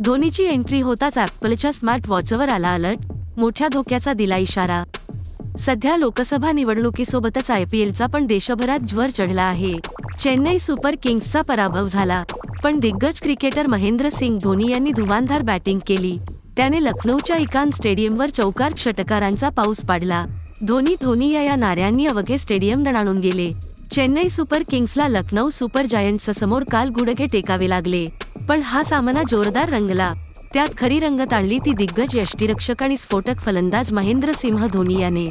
धोनीची एंट्री होताच ॲपलच्या स्मार्ट वॉचवर आला अलर्ट मोठ्या धोक्याचा दिला इशारा. सध्या लोकसभा निवडणुकीसोबतच आय पी एलचा पण देशभरात ज्वर चढला आहे. चेन्नई सुपर किंग्सचा पराभव झाला पण दिग्गज क्रिकेटर महेंद्र सिंग धोनी यांनी धुवांधार बॅटिंग केली. त्याने लखनौच्या इकान स्टेडियमवर चौकार षटकारांचा पाऊस पाडला. धोनी धोनी या या नाऱ्यांनी अवघे स्टेडियम दणाणून गेले. चेन्नई सुपर किंग्सला लखनौ सुपर जायंट्स समोर काल गुडघे टेकावे लागले. पण हा सामना जोरदार रंगला. त्यात खरी रंगत आणली ती दिग्गज यष्टीरक्षक आणि स्फोटक फलंदाज महेंद्र सिंह धोनी याने.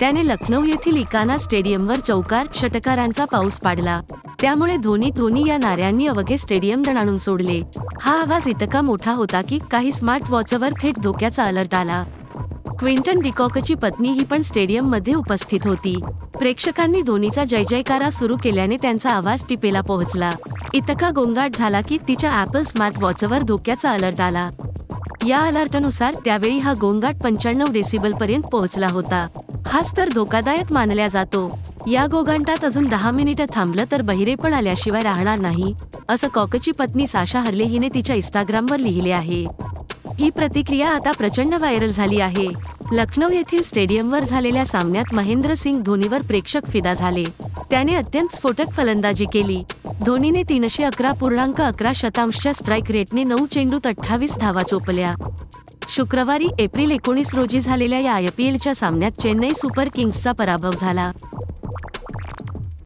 त्याने लखनौ येथील इकाना स्टेडियमवर चौकार षटकारांचा पाऊस पाडला. त्यामुळे धोनी धोनी या नाऱ्यांनी अवघे स्टेडियम दणाणून सोडले. हा आवाज इतका मोठा होता की काही स्मार्ट वॉचवर थेट धोक्याचा अलर्ट आला. क्विंटन डिकॉकची पत्नी ही पण स्टेडियममध्ये उपस्थित होती. प्रेक्षकांनी धोनीचा जय जयकारा सुरू केल्याने त्यांचा आवाज टिपेला पोहोचला. इतका गोंगाट झाला की तिच्या ॲपल स्मार्ट वॉचवर धोक्याचा अलर्ट आला. या अलर्टनुसार त्यावेळी हा गोंगाट पंच्याण्णव डेसिबल पर्यंत पोहोचला होता. हाच तर धोकादायक मानला जातो. या गोगांटात अजून दहा मिनिटं थांबलं तर बहिरेपण आल्याशिवाय राहणार नाही असं कॉकची पत्नी साशा हरले हिने तिच्या इंस्टाग्रामवर लिहिले आहे. ही प्रतिक्रिया आता प्रचंड व्हायरल झाली आहे. लखनौ येथील स्टेडियमवर झालेल्या सामन्यात महेंद्र सिंग धोनीवर प्रेक्षक फिदा झाले. त्याने अत्यंत स्फोटक फलंदाजी केली. धोनीने तीनशे अकरा पूर्णांक अकरा शतांशच्या स्ट्राईक रेटने नऊ चेंडूत अठ्ठावीस धावा चोपल्या. शुक्रवारी एप्रिल एकोणीस रोजी झालेल्या या आय पी एलच्या सामन्यात चेन्नई सुपर किंग्सचा पराभव झाला.